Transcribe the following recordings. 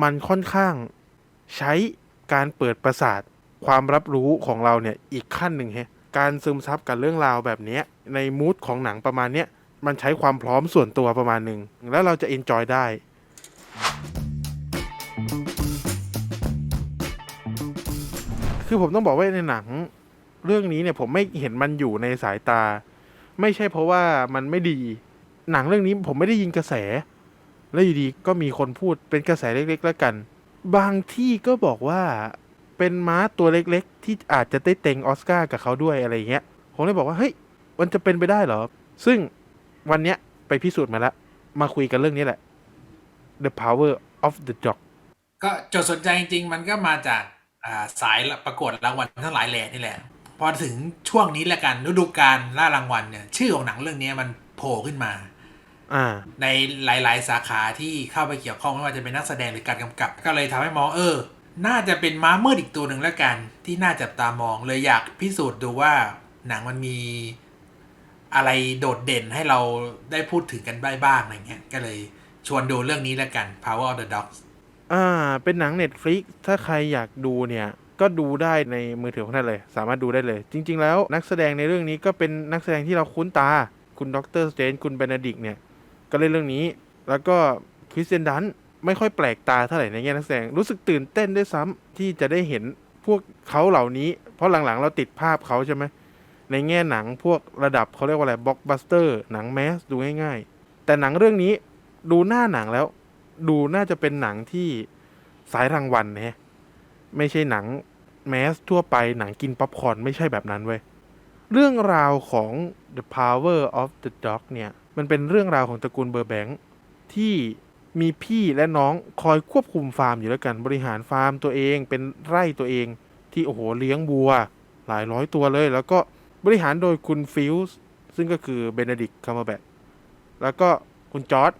มันค่อนข้างใช้การเปิดประสาทความรับรู้ของเราเนี่ยอีกขั้นหนึ่งฮะการซึมซับกับเรื่องราวแบบนี้ในมูดของหนังประมาณเนี้ยมันใช้ความพร้อมส่วนตัวประมาณหนึ่งแล้วเราจะเอนจอยได้ คือผมต้องบอกว่าในหนังเรื่องนี้เนี่ยผมไม่เห็นมันอยู่ในสายตา ไม่ใช่เพราะว่ามันไม่ดี หนังเรื่องนี้ผมไม่ได้ยินกระแส แล้วอยู่ดีก็มีคนพูดเป็นกระแสเล็กๆ แล้วกัน บางที่ก็บอกว่าเป็นม้าตัวเล็กๆ ที่อาจจะได้เต็งออสการ์กับเขาด้วยอะไรเงี้ย ผมเลยบอกว่าเฮ้ยมันจะเป็นไปได้เหรอ ซึ่งวันเนี้ยไปพิสูจน์มาแล้ว มาคุยกันเรื่องนี้แหละ The Power of the Dog ก็จดสนใจจริงๆ มันก็มาจากาสายประกวดรางวัลทั้งหลายแหล่นี่แหละ พอถึงช่วงนี้แหละกันฤดูกาลล่ารางวัลเนี่ย ชื่อของหนังเรื่องนี้มันโผล่ขึ้นมา ในหลาย ๆ สาขาที่เข้าไปเกี่ยวข้องไม่ว่าจะเป็นนักแสดงหรือการกำกับ ก็เลยทำให้มองเออ น่าจะเป็นม้ามืดอีกตัวหนึ่งแล้วกัน ที่น่าจับตามองเลยอยากพิสูจน์ดูว่าหนังมันมีอะไรโดดเด่นให้เราได้พูดถึงกันได้บ้างอะไรเงี้ยก็เลยชวนดูเรื่องนี้แล้วกัน Power of the Dogs อ่า เป็นหนัง Netflix ถ้าใครอยากดูเนี่ย ก็ดูได้ในมือถือของท่านเลย สามารถดูได้เลย จริง ๆ แล้วนักแสดงในเรื่องนี้ก็เป็นนักแสดงที่เราคุ้นตา คุณด็อกเตอร์สเตนคุณเบนดิกเนี่ย ก็เล่นเรื่องนี้ แล้วก็คริสเตนดันไม่ค่อยแปลกตาเท่าไหร่ในแง่นักแสดงรู้สึกตื่นเต้นด้วยซ้ำที่จะได้เห็นพวกเขาเหล่านี้ เพราะหลังๆ เราติดภาพเขาใช่ไหมในแง่หนังพวกระดับเขาเรียกว่าอะไรบล็อกบัสเตอร์หนังแมสดูง่ายๆ แต่หนังเรื่องนี้ดูหน้าหนังแล้ว ดูน่าจะเป็นหนังที่สายรางวัลนะไม่ใช่หนังแมสทั่วไปหนังกินป๊อปคอร์นไม่ใช่แบบนั้นเว้ยเรื่องราวของ The Power of the Dog เนี่ย มันเป็นเรื่องราวของตระกูลเบอร์แบงค์ที่มีพี่และน้องคอยควบคุมฟาร์มอยู่แล้วกันบริหารฟาร์มตัวเองเป็นไร่ตัวเองที่โอ้โหเลี้ยงวัว หลายร้อยตัวเลย แล้วก็บริหารโดยคุณฟิลส์ซึ่งก็คือเบน e ดิกคัมเบอร์แบทแล้วก็คุณจอร์ด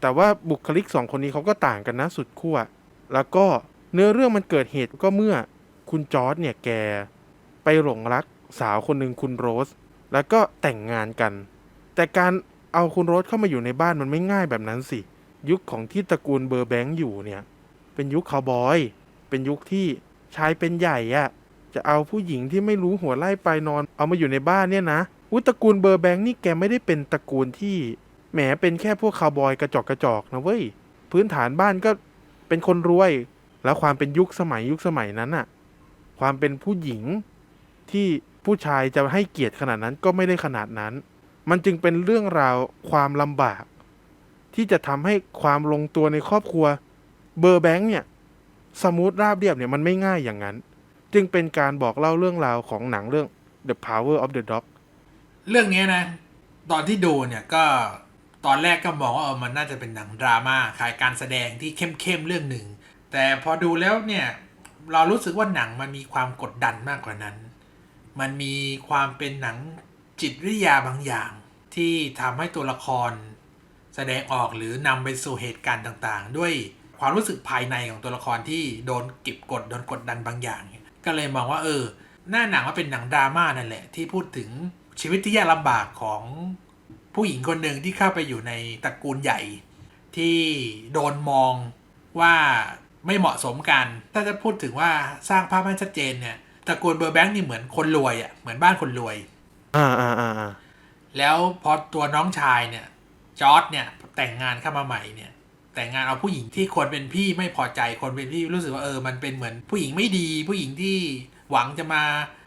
แต่ว่าบุคลิกสองคนนี้เขาก็ต่างกันนะสุดขั้วแล้วก็เนื้อเรื่องมันเกิดเหตุก็เมื่อคุณจอร์ดเนี่ยแกไปหลงรักสาวคนหนึ่งคุณโรส แล้วก็แต่งงานกัน แต่การ เอาคุณโรสเข้ามาอยู่ในบ้านมันไม่ง่ายแบบนั้นสิ ยุคของที่ตระกูลเบอร์แบงค์อยู่เนี่ย เป็นยุคคาวบอย เป็นยุคที่ชายเป็นใหญ่อะจะเอาผู้หญิงที่ไม่รู้หัวไล่ไปลายนอน เอามาอยู่ในบ้านเนี่ยนะอุตระกูลเบอร์แบงค์นี่แกไม่ได้เป็นตระกูลที่แหมเป็นแค่พวกคาวบอยกระจอกกระจอกนะเว้ยพื้นฐานบ้านก็เป็นคนรวย แล้วความเป็นยุคสมัยยุคสมัยนั้นอะความเป็นผู้หญิงที่ผู้ชายจะให้เกียรติขนาดนั้นก็ไม่ได้ขนาดนั้น มันจึงเป็นเรื่องราวความลำบาก ที่จะทำให้ความลงตัวในครอบครัว เบอร์แบงค์เนี่ย สมูทราบเรียบเนี่ยมันไม่ง่ายอย่างนั้น จึงเป็นการบอกเล่าเรื่องราวของหนังเรื่อง The Power of the Dog เรื่องนี้นะ ตอนที่ดูเนี่ยก็ตอนแรกก็มองว่าเออมันน่าจะเป็นหนังดราม่าขายการแสดงที่เข้มๆเรื่องหนึ่ง แต่พอดูแล้วเนี่ยเรารู้สึกว่าหนังมันมีความกดดันมากกว่านั้น มันมีความเป็นหนัง จิตวิทยาบางอย่าง ที่ทำให้ตัวละคร แสดงออกหรือนำไปสู่เหตุการณ์ต่างๆ ด้วยความรู้สึกภายในของตัวละครที่โดนเก็บกดโดนกดดันบางอย่าง ก็เลยมองว่าเออ หน้าหนังว่าเป็นหนังดราม่านั่นแหละ ที่พูดถึงชีวิตที่ยากลำบากของผู้หญิงคนหนึ่งที่เข้าไปอยู่ในตระกูลใหญ่ ที่โดนมองว่าไม่เหมาะสมกัน ถ้าจะพูดถึงว่าสร้างภาพให้ชัดเจนเนี่ยตระกูลเบอร์แบงค์นี่เหมือนคนรวยอะ่ะเหมือนบ้านคนรวย อ่าอ่าอ่าอ่าแล้วพอตัวน้องชายเนี่ย จอร์ดเนี่ย แต่งงานเข้ามาใหม่เนี่ย แต่งงานเอาผู้หญิงที่คนเป็นพี่ไม่พอใจคนเป็นพี่รู้สึกว่าเออมันเป็นเหมือนผู้หญิงไม่ดี ผู้หญิงที่หวังจะมา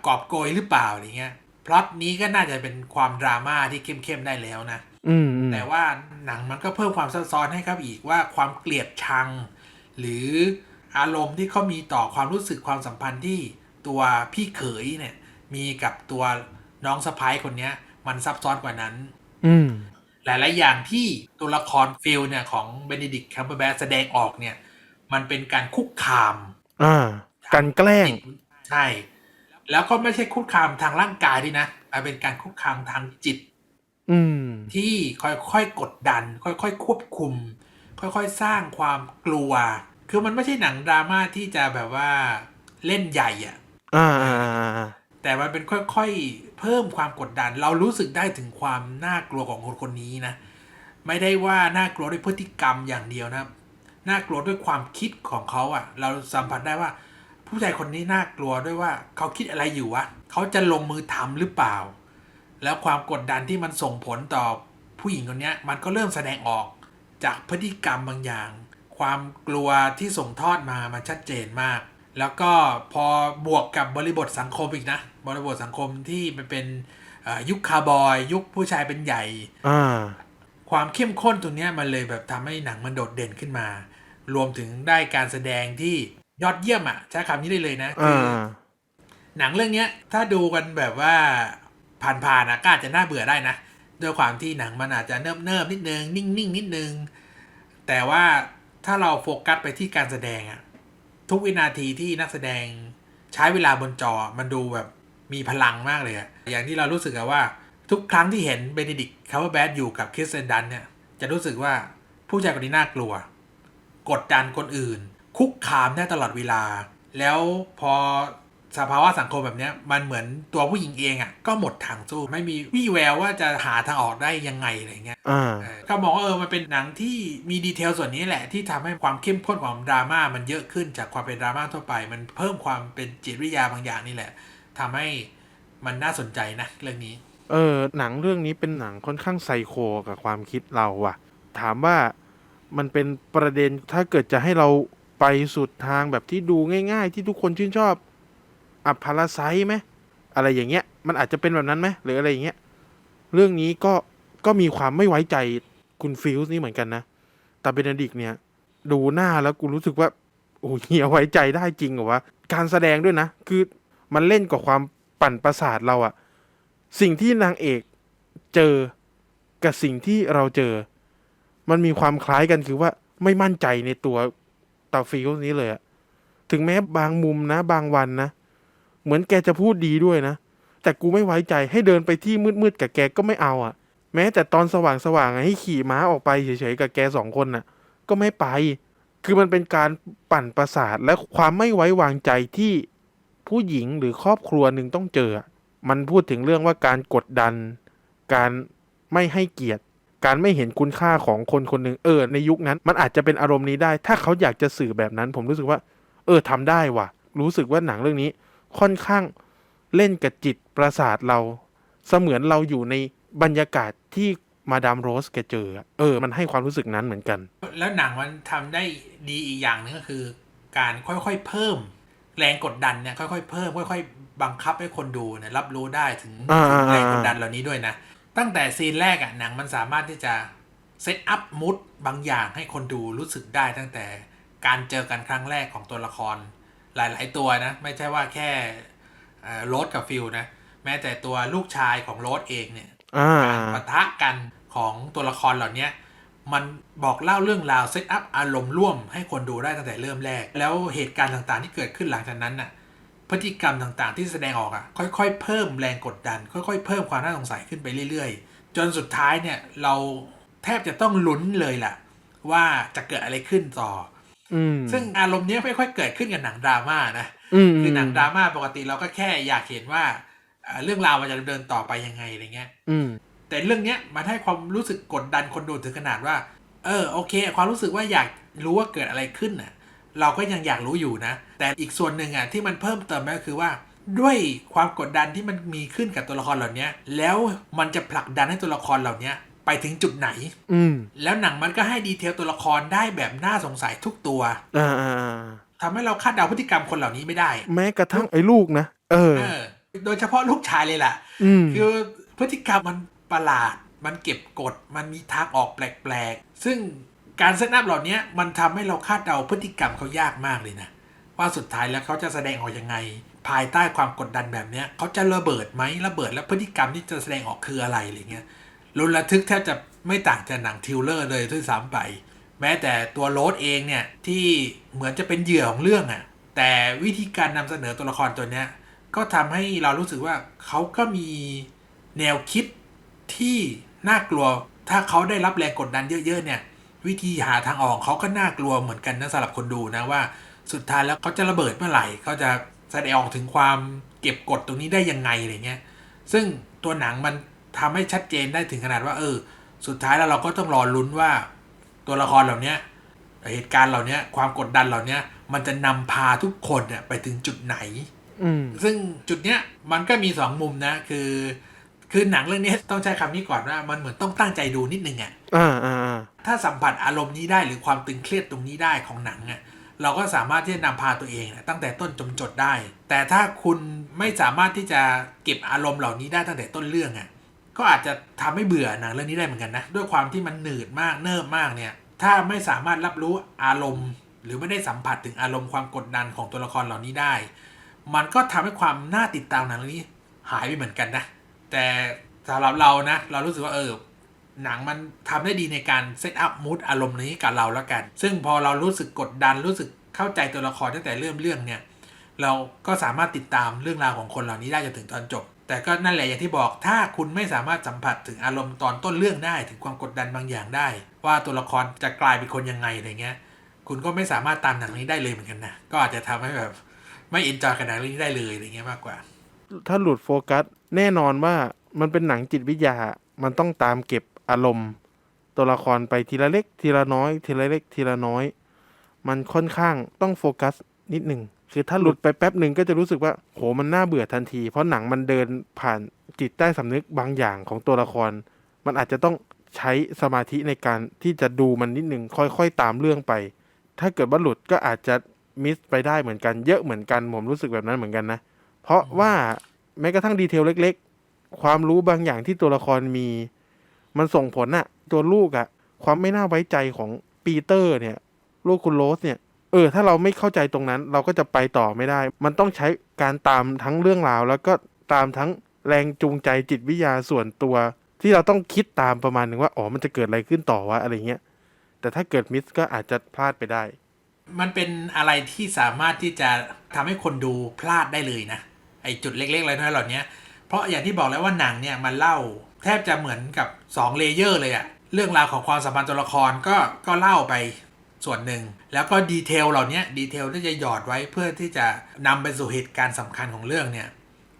กอบโกยหรือเปล่าอะไรเงี้ยพล็อตนี้ก็น่าจะเป็นความดราม่าที่เข้มๆได้แล้วนะอืมอืมแต่ว่าหนังมันก็เพิ่มความซับซ้อนให้ครับอีกว่าความเกลียดชัง หรืออารมณ์ที่เขามีต่อความรู้สึกความสัมพันธ์ที่ตัวพี่เขยเนี่ย มีกับตัว น้องสะพ้ายคนเนี้ย มันซับซ้อนกว่านั้น อืมหลายๆอย่างที่ตัวละครฟิลเนี่ยของเบน e ดิก t คัมเบอร์แบทแสดงออกเนี่ย มันเป็นการคุกคาม อ่ากันแกล้ง ใช่ แล้วก็ไม่ใช่คุกคามทางร่างกายด้วยนะมันเป็นการคุกคามทางจิต อืม ที่ค่อยๆกดดัน ค่อยๆควบคุม ค่อยๆสร้างความกลัว คือมันไม่ใช่หนังดราม่าที่จะแบบว่าเล่นใหญ่อะอ่าอ่าอ่าอ่าแต่มันเป็นค่อยๆ เพิ่มความกดดัน เรารู้สึกได้ถึงความน่ากลัวของคนคนนี้นะ ไม่ได้ว่าน่ากลัวด้วยพฤติกรรมอย่างเดียวนะน่ากลัวด้วยความคิดของเขาอะ่ะ เราสัมผัสได้ว่า ผู้ชายคนนี้น่ากลัวด้วยว่าเขาคิดอะไรอยู่วะเขาจะลงมือทำหรือเปล่า แล้วความกดดันที่มันส่งผลต่อผู้หญิงคนนี้มันก็เริ่มแสดงออกจากพฤติกรรมบางอย่าง ความกลัวที่ส่งทอดมามันชัดเจนมาก แล้วก็พอบวกกับบริบทสังคมอีกนะ บริบทสังคมที่มันเป็นเอ่อยุคคาร์บอย ยุคผู้ชายเป็นใหญ่อ่าความเข้มข้นตรงเนี้ยมันเลยแบบทำให้หนังมันโดดเด่นขึ้นมา รวมถึงได้การแสดงที่ยอดเยี่ยมอะใช้คำนี้ได้เลยนะคือ่าอหนังเรื่องเนี้ยถ้าดูกันแบบว่าผ่านๆนะก็อาจจะน่าเบื่อได้นะด้วยความที่หนังมันอาจจะเนิบเนิบๆนิดนึง นิ่งๆนิดนึง แต่ว่าถ้าเราโฟกัสไปที่การแสดงอะ ทุกวินาทีที่นักแสดงใช้เวลาบนจอมันดูแบบมีพลังมากเลยอะอย่างที่เรารู้สึกว่า ทุกครั้งที่เห็นเบน e ดิกคาร์บแบดอยู่กับคริสเซนดันเนี่ย จะรู้สึกว่าผู้ชายคนนี้น่ากลัว กดดันคนอื่น คุกคามได้ตลอดเวลา แล้วพอ สภาวะสังคมแบบเนี้ยมันเหมือนตัวผู้หญิงเองอะ่ะก็หมดทางสู้ไม่มีวี่แววว่าจะหาทางออกได้ยังไงอะไรเงี้ยอ่าเออก็มองว่าเออมันเป็นหนังที่มีดีเทลส่วนนี้แหละที่ทำให้ความเข้มข้นของดราม่ามันเยอะขึ้นจากความเป็นดราม่าทั่วไป มันเพิ่มความเป็นจิตวิทยาบางอย่างนี่แหละทำให้มันน่าสนใจนะเรื่องนี้ เออหนังเรื่องนี้เป็นหนังค่อนข้างไซโคกับความคิดเราว่ะถามว่ามันเป็นประเด็นถ้าเกิดจะให้เราไปสุดทางแบบที่ดูง่าย ๆ ที่ทุกคนชื่นชอบ อับพาราไซไหมอะไรอย่างเงี้ย มันอาจจะเป็นแบบนั้นไหมหรืออะไรอย่างเงี้ย เรื่องนี้ก็ก็มีความไม่ไว้ใจคุณฟิลส์นี่เหมือนกันนะ แต่เบนดิกเนี่ย ดูหน้าแล้วกูรู้สึกว่า โอ้เฮียไว้ใจได้จริงเหรอวะ การแสดงด้วยนะ คือมันเล่นกับความปั่นประสาทเราอะสิ่งที่นางเอกเจอกับสิ่งที่เราเจอ มันมีความคล้ายกันคือว่าไม่มั่นใจในตัวตาฟิลส์นี้เลยอะถึงแม้บางมุมนะ บางวันนะ เหมือนแกจะพูดดีด้วยนะ แต่กูไม่ไว้ใจให้เดินไปที่มืดๆกับแกก็ไม่เอาอะแม้แต่ตอนสว่างๆให้ขี่ม้าออกไปเฉยๆกับแกสองคนน่ะ ก็ไม่ไป คือมันเป็นการปั่นประสาทและความไม่ไว้วางใจที่ผู้หญิงหรือครอบครัวหนึ่งต้องเจอ มันพูดถึงเรื่องว่าการกดดัน การไม่ให้เกียรติ การไม่เห็นคุณค่าของคนคนหนึ่งเออ ในยุคนั้น มันอาจจะเป็นอารมณ์นี้ได้ ถ้าเขาอยากจะสื่อแบบนั้น ผมรู้สึกว่า เออทำได้ว่ะ รู้สึกว่าหนังเรื่องนี้ ค่อนข้างเล่นกับจิตประสาทเราเสมือนเราอยู่ในบรรยากาศที่มาดามโรสแกเจออะเออ มันให้ความรู้สึกนั้นเหมือนกัน แล้วหนังมันทำได้ดีอีกอย่างหนึงก็คือ การค่อยๆเพิ่ม แรงกดดันเนี่ยค่อยๆเพิ่มค่อย ๆ บังคับให้คนดูเนี่ยรับรู้ได้ถึงอ่าถึงแรงอ่ากดดันเหล่านี้ด้วยนะ ตั้งแต่ซีนแรกอะหนังมันสามารถที่จะเซตอัพมูดบางอย่างให้คนดูรู้สึกได้ตั้งแต่การเจอกันครั้งแรกของตัวละคร หลายๆตัวนะ ไม่ใช่ว่าแค่เอ่อโรสกับฟิลนะ แม้แต่ตัวลูกชายของโรสเองเนี่ยอ่าการปะทะกันของตัวละครเหล่าเนี้ยมันบอกเล่าเรื่องราวเซตอัพอารมณ์ร่วมให้คนดูได้ตั้งแต่เริ่มแรก แล้วเหตุการณ์ต่างๆที่เกิดขึ้นหลังจากนั้นน่ะพฤติกรรมต่างๆที่แสดงออกอะค่อยๆ เพิ่มแรงกดดัน ค่อยๆ เพิ่มความน่าสงสัยขึ้นไปเรื่อยๆ จนสุดท้ายเนี่ยเราแทบจะต้องลุ้นเลยล่ะ ว่าจะเกิดอะไรขึ้นต่อ อืม ซึ่งอารมณ์เนี้ยไม่ค่อยเกิดขึ้นกับหนังดราม่านะอืมคือหนังดราม่าปกติเราก็แค่อยากเห็นว่าเอ่อเรื่องราวมันจะดำเนินต่อไปยังไงอะไรเงี้ย อืม แต่เรื่องเนี้ยมันให้ความรู้สึกกดดันคนดูถึงขนาดว่า เออโอเค ความรู้สึกว่าอยากรู้ว่าเกิดอะไรขึ้นน่ะ เราก็ยังอยากรู้อยู่นะ แต่อีกส่วนหนึ่งอะที่มันเพิ่มเติมก็คือว่า ด้วยความกดดันที่มันมีขึ้นกับตัวละครเหล่านี้แล้วมันจะผลักดันให้ตัวละครเหล่านี้ ไปถึงจุดไหน อืมแล้วหนังมันก็ให้ดีเทลตัวละครได้แบบน่าสงสัยทุกตัวอ่าอ่าอ่าทำให้เราคาดเดาพฤติกรรมคนเหล่านี้ไม่ได้ แม้กระทั่งไอ้ลูกนะเออเออโดยเฉพาะลูกชายเลยล่ะอืมคือพฤติกรรมมันประหลาด มันเก็บกด มันมีทางออกแปลกๆ ซึ่งการเซตอัพเหล่านี้มันทำให้เราคาดเดาพฤติกรรมเขายากมากเลยนะ ว่าสุดท้ายแล้วเขาจะแสดงออกยังไง ภายใต้ความกดดันแบบเนี้ยเขาจะระเบิดไหมระเบิดแล้วพฤติกรรมที่จะแสดงออกคืออะไรอะไรเงี้ย รุนระทึกแทบจะไม่ต่างจากหนังทิวเลอร์เลยด้วยซ้ำไป แม้แต่ตัวโรสเองเนี่ย ที่เหมือนจะเป็นเหยื่อของเรื่องอะ่ะ แต่วิธีการนำเสนอตัวละครตัวเนี้ย ก็ทำให้เรารู้สึกว่าเขาก็มีแนวคิดที่น่ากลัว ถ้าเขาได้รับแรงกดดันเยอะ ๆ เนี่ย วิธีหาทางออกเขาก็น่ากลัวเหมือนกันนะสำหรับคนดูนะว่าสุดท้ายแล้วเขาจะระเบิดเมื่อไหร่เขาจะแสดงออกถึงความเก็บกดตรงนี้ได้ยังไงอะไรเงี้ย ซึ่งตัวหนังมัน ทำให้ชัดเจนได้ถึงขนาดว่าเออ สุดท้ายแล้วเราก็ต้องรอลุ้นว่า ตัวละครเหล่าเนี้ยเหตุการณ์เหล่านี้ความกดดันเหล่านี้มันจะนำพาทุกคนเนี่ยไปถึงจุดไหนอืมซึ่งจุดเนี้ยมันก็มีสองมุมนะ คือ คือหนังเรื่องนี้ต้องใช้คำนี้ก่อนว่า มันเหมือนต้องตั้งใจดูนิดนึงอะ่ะอ่าอ่าอ่าถ้าสัมผัสอารมณ์นี้ได้หรือความตึงเครียดตรงนี้ได้ของหนังอะ่ะเราก็สามารถที่จะนำพาตัวเองน่ะตั้งแต่ต้นจนจดได้ แต่ถ้าคุณไม่สามารถที่จะเก็บอารมณ์เหล่านี้ได้ตั้งแต่ต้นเรื่องอะ่ะ ก็อาจจะทำให้เบื่อหนังเรื่องนี้ได้เหมือนกันนะ ด้วยความที่มันหนืดมากเนิบมากเนี่ย ถ้าไม่สามารถรับรู้อารมณ์ หรือไม่ได้สัมผัสถึงอารมณ์ความกดดันของตัวละครเหล่านี้ได้ มันก็ทำให้ความน่าติดตามหนังเรื่องนี้หายไปเหมือนกันนะ แต่สำหรับเรานะ เรารู้สึกว่าเออหนังมันทำได้ดีในการเซตอัพมูดอารมณ์นี้กับเราแล้วกัน ซึ่งพอเรารู้สึกกดดันรู้สึกเข้าใจตัวละครตั้งแต่เริ่มเรื่องเนี่ย เราก็สามารถติดตามเรื่องราวของคนเหล่านี้ได้จนถึงตอนจบ แต่ก็นั่นแหละอย่างที่บอกถ้าคุณไม่สามารถสัมผัสถึงอารมณ์ตอนต้นเรื่องได้ถึงความกดดันบางอย่างได้ ว่าตัวละครจะกลายเป็นคนยังไงอะไรเงี้ย คุณก็ไม่สามารถตามหนังนี้ได้เลยเหมือนกันนะก็อาจจะทำให้แบบไม่เอนจอยกับหนังเรื่องนี้ได้เลยอะไรเงี้ยมากกว่า ถ้าหลุดโฟกัสแน่นอนว่ามันเป็นหนังจิตวิทยา มันต้องตามเก็บอารมณ์ ตัวละครไปทีละเล็ก ทีละน้อย ทีละเล็ก ทีละน้อย มันค่อนข้างต้องโฟกัสนิดหนึ่ง คือถ้าหลุดไปแป๊บหนึ่งก็จะรู้สึกว่าโหมันน่าเบื่อทันที เพราะหนังมันเดินผ่านจิตใต้สำนึกบางอย่างของตัวละคร มันอาจจะต้องใช้สมาธิในการที่จะดูมันนิดหนึ่งค่อยๆตามเรื่องไป ถ้าเกิดว่าหลุดก็อาจจะมิสไปได้เหมือนกันเยอะเหมือนกันผมรู้สึกแบบนั้นเหมือนกันนะเพราะว่าแม้กระทั่งดีเทลเล็ก ๆ ความรู้บางอย่างที่ตัวละครมี มันส่งผลอะตัวลูกอะความไม่น่าไว้ใจของปีเตอร์เนี่ย ลูกคุณโรสเนี่ย ออ ถ้าเราไม่เข้าใจตรงนั้น เราก็จะไปต่อไม่ได้ มันต้องใช้การตามทั้งเรื่องราว แล้วก็ตามทั้งแรงจูงใจจิตวิทยาส่วนตัว ที่เราต้องคิดตามประมาณหนึ่งว่าอ๋อมันจะเกิดอะไรขึ้นต่อวะอะไรเงี้ยแต่ถ้าเกิดมิสก็อาจจะพลาดไปได้ มันเป็นอะไรที่สามารถที่จะทำให้คนดูพลาดได้เลยนะไอจุดเล็กๆอะไรน้อยเหล่านี้เพราะอย่างที่บอกแล้วว่าหนังเนี่ยมันเล่า แทบจะเหมือนกับ2เลเยอร์เลยอะเรื่องราวของความสัมพันธ์ตัวละครก็ก็เล่าไป ส่วนหนึ่ง แล้วก็ดีเทลเหล่านี้ดีเทลที่จะหยอดไว้เพื่อที่จะนำไปสู่เหตุการณ์สำคัญของเรื่องเนี่ย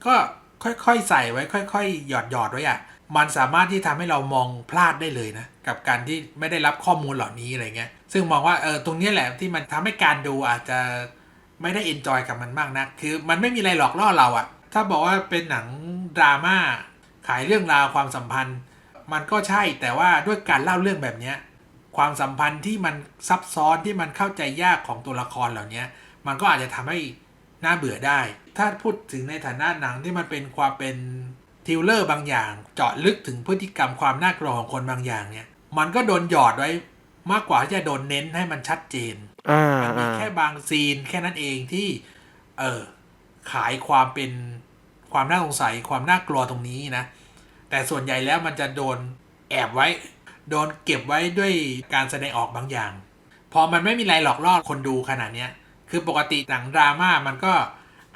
ก็ค่อยๆใส่ไว้ค่อยๆ หยอดหยอดไว้อะมันสามารถที่ทำให้เรามองพลาดได้เลยนะ กับการที่ไม่ได้รับข้อมูลเหล่านี้อะไรเงี้ย ซึ่งมองว่าเออตรงนี้แหละที่มันทำให้การดูอาจจะไม่ได้เอนจอยกับมันมากนะคือมันไม่มีอะไรหลอกล่อเราอะถ้าบอกว่าเป็นหนังดราม่าขายเรื่องราวความสัมพันธ์ มันก็ใช่แต่ว่าด้วยการเล่าเรื่องแบบเนี้ย ความสัมพันธ์ที่มันซับซ้อนที่มันเข้าใจยากของตัวละครเหล่านี้มันก็อาจจะทำให้น่าเบื่อได้ ถ้าพูดถึงในฐานะหนังที่มันเป็นความเป็นทิวเลอร์บางอย่าง เจาะลึกถึงพฤติกรรมความน่ากลัวของคนบางอย่างเนี่ย มันก็โดนหยอดไว้มากกว่าที่จะโดนเน้นให้มันชัดเจนมันมีแค่บางซีนแค่นั้นเองที่ เออขายความเป็นความน่าสงสัยความน่ากลัวตรงนี้นะ แต่ส่วนใหญ่แล้วมันจะโดนแอบไว้ โดนเก็บไว้ด้วยการแสดงออกบางอย่าง พอมันไม่มีอะไรหลอกล่อคนดูขนาดเนี้ย คือปกติหนังดราม่ามันก็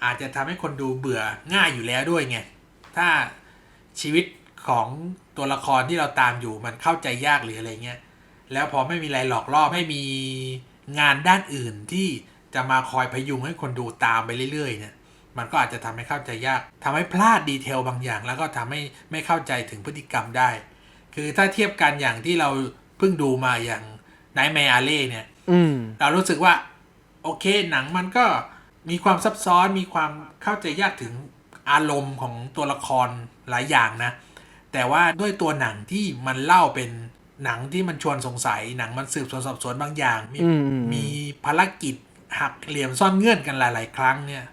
อาจจะทำให้คนดูเบื่อง่ายอยู่แล้วด้วยไง ถ้าชีวิตของตัวละครที่เราตามอยู่มันเข้าใจยากหรืออะไรเงี้ย แล้วพอไม่มีอะไรหลอกล่อไม่มีงานด้านอื่นที่จะมาคอยพยุงให้คนดูตามไปเรื่อยๆเนี่ย มันก็อาจจะทำให้เข้าใจยากทำให้พลาดดีเทลบางอย่าง แล้วก็ทำให้ไม่เข้าใจถึงพฤติกรรมได้ คือถ้าเทียบกันอย่างที่เราเพิ่งดูมาอย่างไนแมอาเล่เนี่ยอืมเรารู้สึกว่า โอเคหนังมันก็มีความซับซ้อนมีความเข้าใจยากถึงอารมณ์ของตัวละครหลายอย่างนะ แต่ว่าด้วยตัวหนังที่มันเล่าเป็นหนังที่มันชวนสงสัยหนังมันสืบสวนสอบสวนบางอย่างมีอืมอืมมีภารกิจหักเหลี่ยมซ่อนเงื่อนกันหลาย ๆ ครั้งเนี่ย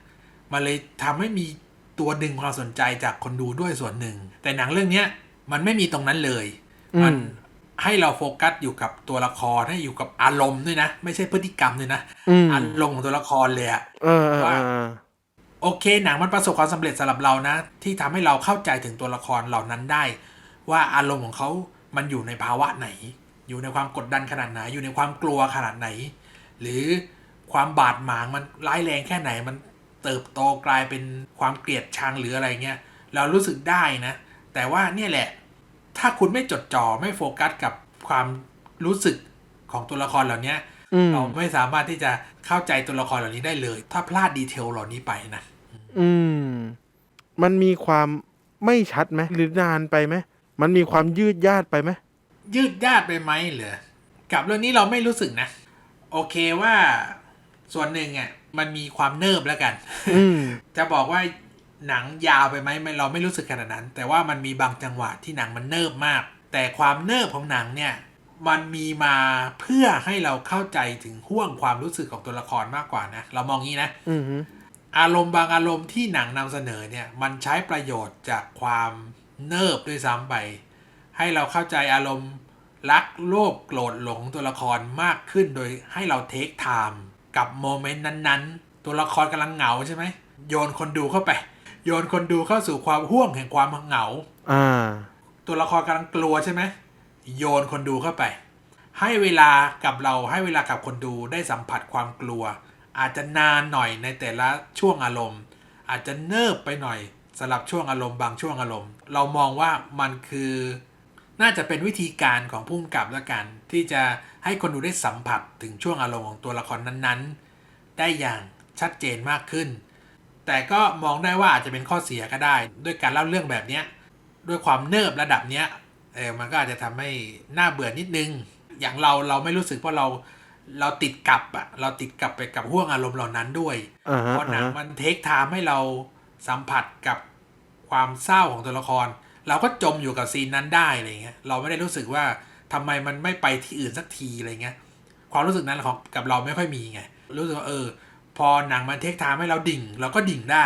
มันเลยทำให้มีตัวดึงความสนใจจากคนดูด้วยส่วนหนึ่ง แต่หนังเรื่องเนี้ย มันไม่มีตรงนั้นเลยอืมมันให้เราโฟกัสอยู่กับตัวละครให้อยู่กับอารมณ์ด้วยนะ ไม่ใช่พฤติกรรมด้วยนะอืมอารมณ์ของตัวละครเลยอะเออเออเออเออโอเคหนังมันประสบความสำเร็จสำหรับเรานะ ที่ทำให้เราเข้าใจถึงตัวละครเหล่านั้นได้ ว่าอารมณ์ของเขามันอยู่ในภาวะไหน อยู่ในความกดดันขนาดไหน อยู่ในความกลัวขนาดไหน หรือความบาดหมางมันร้ายแรงแค่ไหนมันเติบโตกลายเป็นความเกลียดชังหรืออะไรเงี้ยเรารู้สึกได้นะ แต่ว่าเนี่ยแหละ ถ้าคุณไม่จดจ่อไม่โฟกัสกับความรู้สึกของตัวละครเหล่านี้อืมเราไม่สามารถที่จะเข้าใจตัวละครเหล่านี้ได้เลย ถ้าพลาดดีเทลเหล่านี้ไปนะอืม มันมีความไม่ชัดไหมหรือนานไปไหมมันมีความยืดยาดไปไหมยืดยาดไปไหมเหรอกับเรื่องนี้เราไม่รู้สึกนะ โอเคว่าส่วนหนึ่งอะมันมีความเนิบแล้วกันอืมจะบอกว่า หนังยาวไปไหมไม่เราไม่รู้สึกขนาดนั้น แต่ว่ามันมีบางจังหวะที่หนังมันเนิบมาก แต่ความเนิบของหนังเนี่ยมันมีมาเพื่อให้เราเข้าใจถึงห่วงความรู้สึกของตัวละครมากกว่านะ เรามองงี้นะอืมฮึอารมณ์บางอารมณ์ที่หนังนำเสนอเนี่ย มันใช้ประโยชน์จากความเนิบด้วยซ้ำไป ให้เราเข้าใจอารมณ์รักโลภโกรธหลงตัวละครมากขึ้นโดยให้เราเทคไทม์กับโมเมนต์นั้นๆ ตัวละครกำลังเหงาใช่ไหมโยนคนดูเข้าไป โยนคนดูเข้าสู่ความห่วงแห่งความเหงาอ่าตัวละครกำลังกลัวใช่ไหมโยนคนดูเข้าไป ให้เวลากับเราให้เวลากับคนดูได้สัมผัสความกลัว อาจจะนานหน่อยในแต่ละช่วงอารมณ์ อาจจะเนิบไปหน่อยสำหรับช่วงอารมณ์บางช่วงอารมณ์ เรามองว่ามันคือ น่าจะเป็นวิธีการของผู้กำกับแล้วกัน ที่จะให้คนดูได้สัมผัสถึงช่วงอารมณ์ของตัวละครนั้นๆ ได้อย่างชัดเจนมากขึ้น แต่ก็มองได้ว่าอาจจะเป็นข้อเสียก็ได้ ด้วยการเล่าเรื่องแบบเนี้ยด้วยความเนิบระดับเนี้ยเออมันก็อาจจะทำให้น่าเบื่อนิดนึง อย่างเราเราไม่รู้สึกเพราะเราเราติดกับอะเราติดกับไปกับห่วงอารมณ์เหล่านั้นด้วยอ่าฮะเพราะหนังอ่าฮะมันเทคไทม์ให้เราสัมผัสกับความเศร้าของตัวละคร เราก็จมอยู่กับซีนนั้นได้อะไรเงี้ยเราไม่ได้รู้สึกว่าทำไมมันไม่ไปที่อื่นสักทีอะไรเงี้ยความรู้สึกนั้นของกับเราไม่ค่อยมีไงรู้สึกว่าเออ พอหนังมันเทคไทม์ให้เราดิ่ง เราก็ดิ่งได้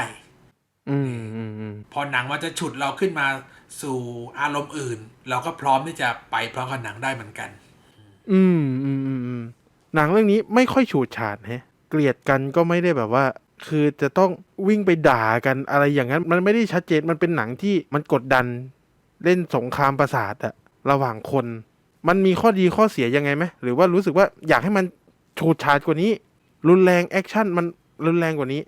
อืมอืมอืมพอหนังมันจะฉุดเราขึ้นมาสู่อารมณ์อื่น เราก็พร้อมที่จะไปพร้อมกับหนังได้เหมือนกัน อืมอืมอืมอืมหนังเรื่องนี้ไม่ค่อยฉูดฉาดแฮะเกลียดกันก็ไม่ได้แบบว่า คือจะต้องวิ่งไปด่ากันอะไรอย่างนั้น มันไม่ได้ชัดเจนมันเป็นหนังที่มันกดดัน เล่นสงครามประสาทอะระหว่างคน มันมีข้อดีข้อเสียยังไงไหมหรือว่ารู้สึกว่าอยากให้มันฉูดฉาดกว่านี้ รุนแรงแอคชั่นมันรุนแรงกว่านี้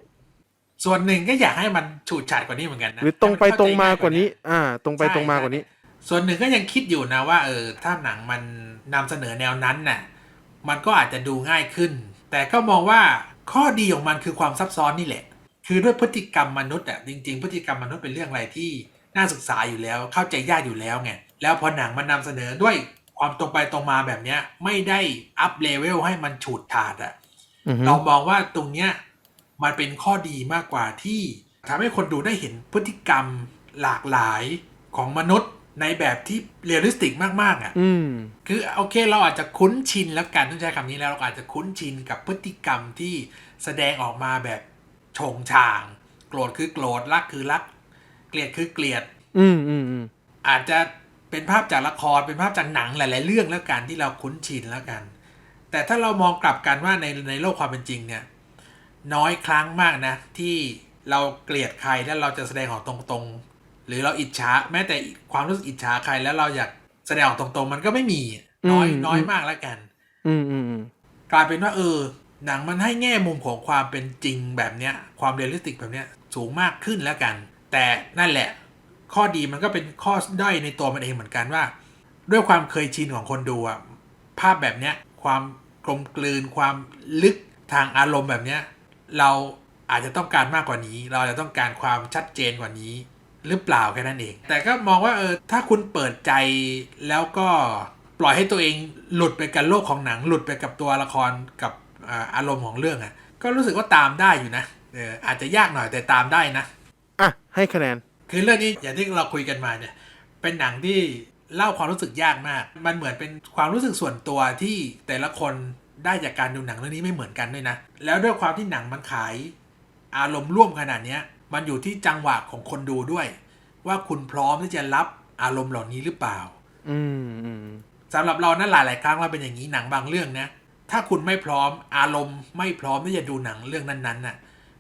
ส่วนหนึ่งก็อยากให้มันฉูดฉาดกว่านี้เหมือนกันนะหรือตรงไปให้นตรงมาเข้ใจกว่านี้เอ่า ตรงไปตรงมากว่านี้ ส่วนหนึ่งก็ยังคิดอยู่นะว่าเออถ้าหนังมันนำเสนอแนวนั้นน่ะมันก็อาจจะดูง่ายขึ้น แต่ก็มองว่าข้อดีของมันคือความซับซ้อนนี่แหละ คือด้วยพฤติกรรมมนุษย์อะจริง ๆ พฤติกรรมมนุษย์เป็นเรื่องอะไรที่น่าศึกษาอยู่แล้ว เข้าใจยากอยู่แล้วไงแล้วพอหนังมันนำเสนอด้วยความตรงไปตรงมาแบบเนี้ยไม่ได้อัพเลเวลให้มันฉูดฉาดอะอือฮึ เรามองว่าตรงเนี้ยมันเป็นข้อดีมากกว่าที่ทำให้คนดูได้เห็นพฤติกรรมหลากหลายของมนุษย์ในแบบที่เรียลลิสติกมาก ๆ อะอืมคือโอเคเราอาจจะคุ้นชินแล้วกันต้องใช้คำนี้แล้วเราอาจจะคุ้นชินกับพฤติกรรมที่แสดงออกมาแบบโฉงฉาง โกรธคือโกรธรักคือรัก เกลียดคือเกลียด อืมอืมอืมอาจจะเป็นภาพจากละครเป็นภาพจากหนังหลาย ๆ เรื่องแล้วกันที่เราคุ้นชินแล้วกัน แต่ถ้าเรามองกลับกันว่าในในโลกความเป็นจริงเนี่ยน้อยครั้งมากนะ ที่เราเกลียดใครแล้วเราจะแสดงออกตรงๆ หรือเราอิจฉาแม้แต่ความรู้สึกอิจฉาใครแล้วเราอยากแสดงออกตรงๆ มันก็ไม่มีน้อยน้อยมากแล้วกันอืมอืมอืมกลายเป็นว่าเออ หนังมันให้แง่มุมของความเป็นจริงแบบเนี้ย ความเรียลลิสติกแบบเนี้ยสูงมากขึ้นแล้วกัน แต่นั่นแหละ ข้อดีมันก็เป็นข้อด้อยในตัวมันเองเหมือนกันว่า ด้วยความเคยชินของคนดูอะภาพแบบเนี้ยความ กลมกลืนความลึกทางอารมณ์แบบเนี้ยเราอาจจะต้องการมากกว่านี้ เราอาจจะต้องการความชัดเจนกว่านี้ หรือเปล่าแค่นั้นเอง แต่ก็มองว่าเออถ้าคุณเปิดใจแล้วก็ปล่อยให้ตัวเองหลุดไปกับโลกของหนัง หลุดไปกับตัวละครกับอ่าอารมณ์ของเรื่องอะ่ะก็รู้สึกว่าตามได้อยู่นะเอออาจจะยากหน่อยแต่ตามได้นะอะให้คะแนน คือเรื่องนี้อย่างที่เราคุยกันมาเนี่ย เป็นหนังที่ เล่าความรู้สึกยากมาก มันเหมือนเป็นความรู้สึกส่วนตัวที่แต่ละคนได้จากการดูหนังเรื่องนี้ไม่เหมือนกันด้วยนะ แล้วด้วยความที่หนังมันขาย อารมณ์ร่วมขนาดเนี้ย มันอยู่ที่จังหวะของคนดูด้วย ว่าคุณพร้อมที่จะรับอารมณ์เหล่านี้หรือเปล่า อืมอืมสำหรับเรานั้นหลายๆครั้งเราเป็นอย่างนี้หนังบางเรื่องนะ ถ้าคุณไม่พร้อมอารมณ์ไม่พร้อมที่จะดูหนังเรื่องนั้นๆน่ะ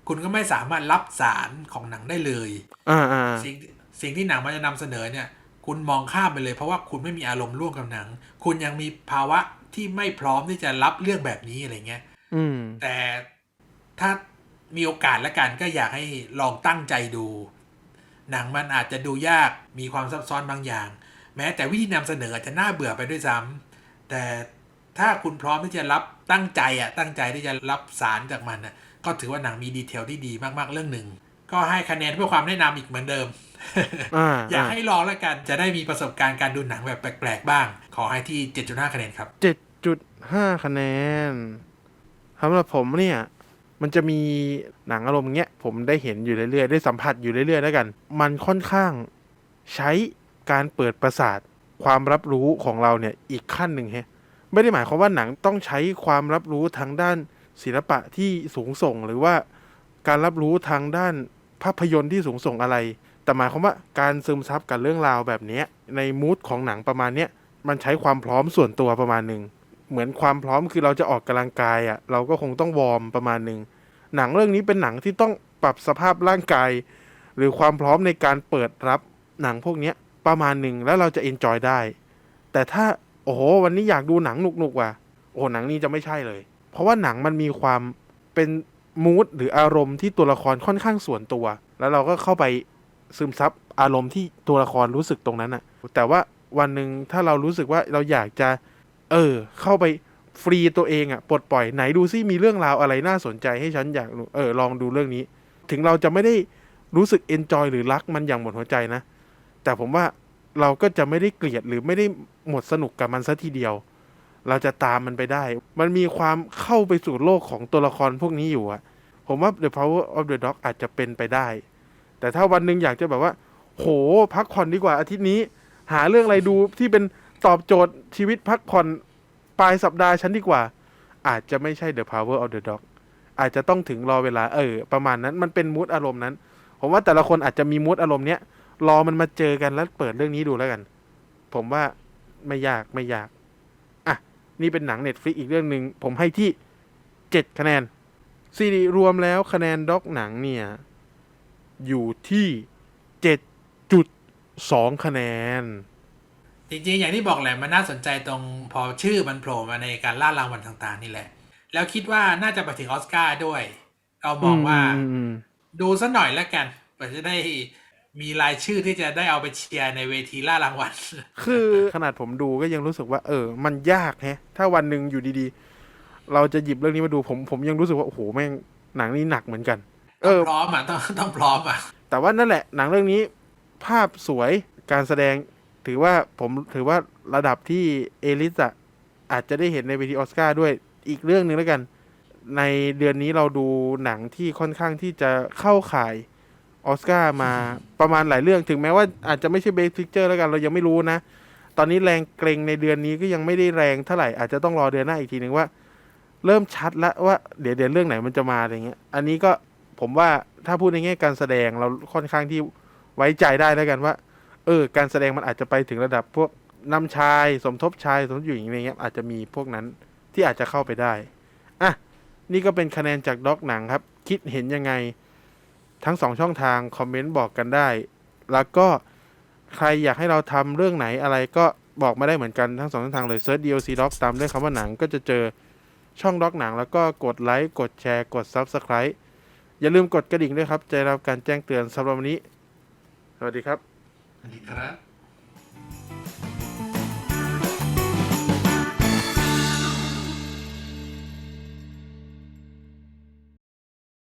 คุณก็ไม่สามารถรับสารของหนังได้เลย อ่าอ่าสิ่งสิ่งที่หนังมันจะนำเสนอเนี่ย คุณมองข้ามไปเลย เพราะว่าคุณไม่มีอารมณ์ร่วมกับหนัง คุณยังมีภาวะที่ไม่พร้อมที่จะรับเรื่องแบบนี้อะไรเงี้ยอืมแต่ถ้ามีโอกาสละกันก็อยากให้ลองตั้งใจดู หนังมันอาจจะดูยากมีความซับซ้อนบางอย่าง แม้แต่วิธีนำเสนออาจจะน่าเบื่อไปด้วยซ้ำแต่ถ้าคุณพร้อมที่จะรับตั้งใจอะตั้งใจที่จะรับสารจากมันอะก็ถือว่าหนังมีดีเทลที่ดีมากๆเรื่องหนึ่งก็ให้คะแนนเพื่อความแนะนำอีกเหมือนเดิม อ่าอยากให้ลองแล้วกันจะได้มีประสบการณ์การดูหนังแบบแปลกๆบ้าง ขอให้ที่ 7.5 คะแนนครับเจ็ดจุดห้าคะแนนสำหรับผมเนี่ย มันจะมีหนังอารมณ์เงี้ย ผมได้เห็นอยู่เรื่อยๆ ได้สัมผัสอยู่เรื่อยๆ แล้วกัน มันค่อนข้างใช้การเปิดประสาทความรับรู้ของเราเนี่ยอีกขั้นหนึ่งแฮะไม่ได้หมายความว่าหนังต้องใช้ความรับรู้ทางด้านศิลปะที่สูงส่งหรือว่าการรับรู้ทางด้านภาพยนตร์ที่สูงส่งอะไร แต่หมายความว่าการซึมซับกับเรื่องราวแบบนี้ในมูดของหนังประมาณเนี้ยมันใช้ความพร้อมส่วนตัวประมาณหนึ่งเหมือนความพร้อมคือเราจะออกกำลังกายอะ่ะ เราก็คงต้องวอร์มประมาณหนึ่งหนังเรื่องนี้เป็นหนังที่ต้องปรับสภาพร่างกาย หรือความพร้อมในการเปิดรับหนังพวกเนี้ยประมาณหนึ่งแล้วเราจะเอนจอยได้ แต่ถ้าโอ้โหวันนี้อยากดูหนังหนุกๆว่ะโอ้โหหนังนี้จะไม่ใช่เลย เพราะว่าหนังมันมีความเป็นมูดหรืออารมณ์ที่ตัวละครค่อนข้างส่วนตัว แล้วเราก็เข้าไป ซึมซับอารมณ์ที่ตัวละครรู้สึกตรงนั้นน่ะแต่ว่าวันหนึ่งถ้าเรารู้สึกว่าเราอยากจะ เออ เข้าไปฟรีตัวเองอะปลดปล่อยไหนดูซิมีเรื่องราวอะไรน่าสนใจให้ฉันอยากเออลองดูเรื่องนี้ ถึงเราจะไม่ได้รู้สึกเอนจอยหรือรักมันอย่างหมดหัวใจนะ แต่ผมว่าเราก็จะไม่ได้เกลียดหรือไม่ได้หมดสนุกกับมันซะทีเดียว เราจะตามมันไปได้ มันมีความเข้าไปสู่โลกของตัวละครพวกนี้อยู่อะผมว่า The Power of the Dog อาจจะเป็นไปได้ แต่ถ้าวันหนึ่งอยากจะแบบว่า โหพักผ่อนดีกว่าอาทิตย์นี้ หาเรื่องอะไรดูที่เป็นตอบโจทย์ชีวิตพักผ่อนปลายสัปดาห์ฉันดีกว่า อาจจะไม่ใช่ The Power of the Dog อาจจะต้องถึงรอเวลาเออ ประมาณนั้นมันเป็นมูดอารมณ์นั้น ผมว่าแต่ละคนอาจจะมีมูดอารมณ์เนี้ยรอมันมาเจอกันแล้วเปิดเรื่องนี้ดูแล้วกัน ผมว่าไม่ยากไม่ยาก อะ นี่เป็นหนังเน็ตฟลิกอีกเรื่องหนึ่งผมให้ที่เจ็ดคะแนนซีรีรวมแล้วคะแนนด็อกหนังเนี่ย อยู่ที่เจ็ดจุดสองคะแนน จริงๆ อย่างที่บอกแหละมันน่าสนใจตรงพอชื่อมันโผล่มาในการล่ารางวัลต่างๆ นี่แหละ แล้วคิดว่าน่าจะไปถึงออสการ์ด้วย เรามองว่าอืมอืมดูสัหน่อยแล้วกันเพื่อจะได้มีรายชื่อที่จะได้เอาไปเชียร์ในเวทีล่ารางวัล คือขนาดผมดูก็ยังรู้สึกว่า เออ มันยากแฮะ ถ้าวันหนึ่งอยู่ดีๆ เราจะหยิบเรื่องนี้มาดูผม ผมยังรู้สึกว่า โอ้โห แม่งหนังนี้หนักเหมือนกัน เออ พร้อมอะต้องต้องพร้อมอะแต่ว่านั่นแหละหนังเรื่องนี้ ภาพสวยการแสดงถือว่าผมถือว่าระดับที่เอลิสอะอาจจะได้เห็นในเวทีออสการ์ด้วยอีกเรื่องหนึ่งแล้วกัน ในเดือนนี้เราดูหนังที่ค่อนข้างที่จะเข้าข่ายออสการ์มาประมาณหลายเรื่องถึงแม้ว่าอาจจะไม่ใช่เบสพิกเจอร์แล้วกันเรายังไม่รู้นะ ตอนนี้แรงเกรงในเดือนนี้ก็ยังไม่ได้แรงเท่าไหร่อาจจะต้องรอเดือนหน้าอีกทีหนึ่งว่า เริ่มชัดแล้วว่า เดี๋ยวเดี๋ยวเรื่องไหนมันจะมาอะไรเงี้ย อันนี้ก็ ผมว่าถ้าพูดในแง่การแสดงเราค่อนข้างที่ไว้ใจได้แล้วกันว่า เออ การแสดงมันอาจจะไปถึงระดับพวกนำชายสมทบชายสมทบหญิงอะไรเงี้ยอาจจะมีพวกนั้นที่อาจจะเข้าไปได้อะนี่ก็เป็นคะแนนจากด็อกหนังครับ คิดเห็นยังไง ทั้งสองช่องทางคอมเมนต์บอกกันได้ แล้วก็ใครอยากให้เราทำเรื่องไหนอะไรก็บอกมาได้เหมือนกันทั้งสองช่องทางเลยเซิร์ช DLC Doc ตามด้วยคำว่าหนังก็จะเจอช่องด็อกหนัง แล้วก็กดไลค์กดแชร์กด Subscribe อย่าลืมกดกระดิ่งด้วยครับ จะได้รับการแจ้งเตือนสำหรับวันนี้ สวัสดีครับสวัสดีครับ